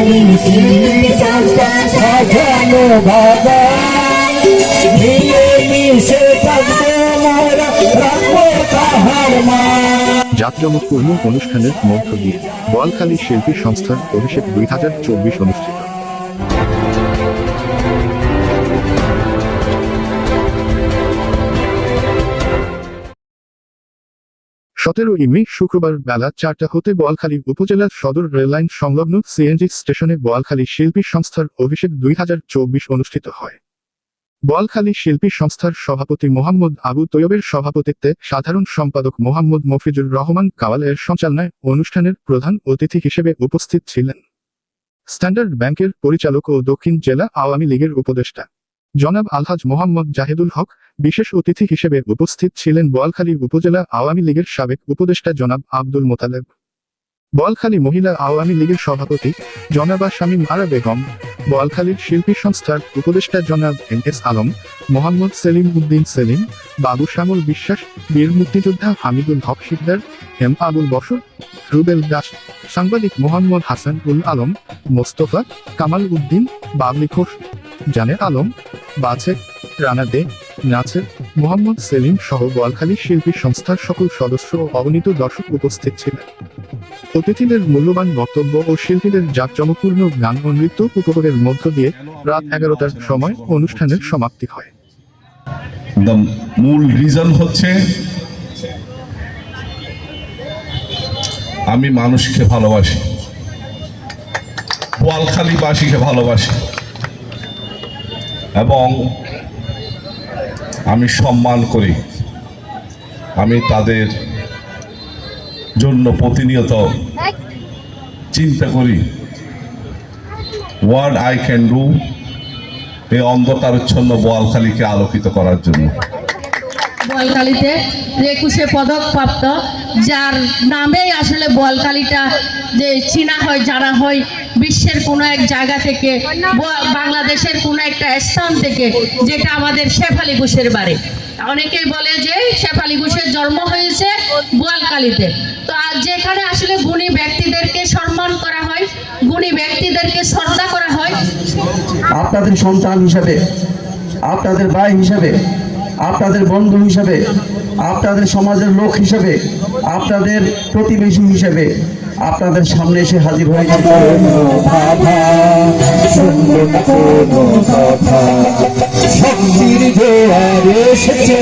ভারী শিল্পী সংস্থা সাজানো বাগান মিলে মিশে থাকব মোরা রাখব তাহার মান জাঁকজমকপূর্ণ অনুষ্ঠানের মধ্য দিয়ে বলখালী শিল্পী সংস্থার অভিষেক দুই হাজার চব্বিশ অনুষ্ঠিত। সতেরো ইমি শুক্রবার বেলা চারটা হতে বোয়ালখালী উপজেলার সদর রেললাইন সংলগ্ন সিএনজি স্টেশনে বোয়ালখালী শিল্পী সংস্থার অভিষেক দুই হাজার চব্বিশ অনুষ্ঠিত হয়। বোয়ালখালী শিল্পী সংস্থার সভাপতি মোহাম্মদ আবু তৈয়বের সভাপতিত্বে সাধারণ সম্পাদক মোহাম্মদ মফিজুর রহমান কাওয়াল এর সঞ্চালনায় অনুষ্ঠানের প্রধান অতিথি হিসেবে উপস্থিত ছিলেন। স্ট্যান্ডার্ড ব্যাংকের পরিচালক ও দক্ষিণ জেলা আওয়ামী লীগের উপদেষ্টা। জনাব আলহাজ মোহাম্মদ জাহিদুল হক, বিশেষ অতিথি হিসেবে উপস্থিত ছিলেন বোয়ালখালী উপজেলা আওয়ামী লীগের সাবেক উপদেষ্টা জনাব আব্দুল মোতালেব। বোয়ালখালী মহিলা আওয়ামী লীগের সভাপতি জনাবা শামীম আরা বেগম, বোয়ালখালীর শিল্পী সংস্থার উপদেষ্টা জনাব এম এস আলম, মোহাম্মদ সেলিম উদ্দিন সেলিম, বাবু শ্যামল বিশ্বাস, বীর মুক্তিযোদ্ধা হামিদুল হক শিকদার এম আবুল বসর রুবেল দাস, সাংবাদিক মোহাম্মদ হাসান উল আলম, মোস্তফা কামাল উদ্দিন, বাবলি ঘোষ জানে আলম বাছে রানা দে নাচের মোহাম্মদ সেলিম সহ বোয়ালখালী শিল্পী সংস্থার সকল সদস্য ও অগণিত দর্শক উপস্থিত ছিলেন। অতিথিদের মূল্যবান বক্তব্য ও শিল্পীদের জাঁকজমকপূর্ণ গান ও নৃত্য উপভোগের মধ্য দিয়ে রাত এগারোটার সময় অনুষ্ঠানের সমাপ্তি হয়। মূল রিজন হচ্ছে, আমি মানুষকে ভালোবাসি। বোয়ালখালীবাসীকে ভালোবাসি। এবং আমি সম্মান করি। আমি তাদের জন্য প্রতিনিয়ত চিন্তা করি। হোয়াট আই ক্যান ডু এই অন্ধকারচ্ছন্ন বোয়ালখালীকে আলোকিত করার জন্য। বোয়ালকালিতে একুশে পদক প্রাপ্ত, যার নামেই আসলে বোয়ালকালিটা যে চীনা হয় জানা হয়, বিশ্বের কোনো এক জায়গা থেকে বাংলাদেশের কোনো একটা স্থান থেকে, যেটা আমাদের শেফালি ঘোষের বাড়ি। অনেকেই বলে যে, শেফালি ঘোষের জন্ম হয়েছে বোয়ালকালিতে তো আজ যেখানে আসলে গুণী ব্যক্তিদেরকে সম্মান করা হয়, গুণী ব্যক্তিদেরকে শ্রদ্ধা করা হয়, আপনাদের সন্তান হিসাবে, আপনাদের ভাই হিসাবে, আপনাদের বন্ধু হিসাবে, আপনাদের সমাজের লোক হিসাবে, আপনাদের প্রতিবেশী হিসাবে আপনাদের সামনে এসে হাজির হয়েছে এসেছে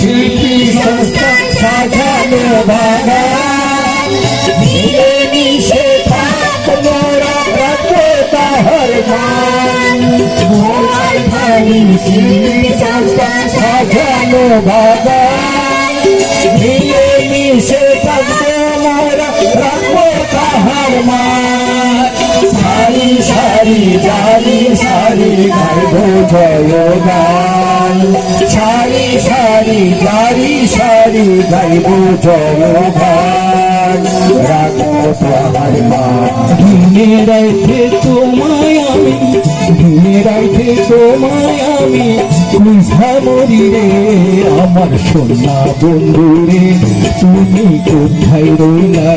শিল্পী সংস্থা সাজানো বাগান সাজানো বাগান মিলে মিশে থাকব মোরা রাখো তাহার মান সারি সারি জারি সারি গাইবো জয়গান সারি সারি জারি রাইতে দিনে রাইতে তোমায় আমি নিঝামরি রে আমার সোনা বন্ধু রে তুমি কোথায় রইলা?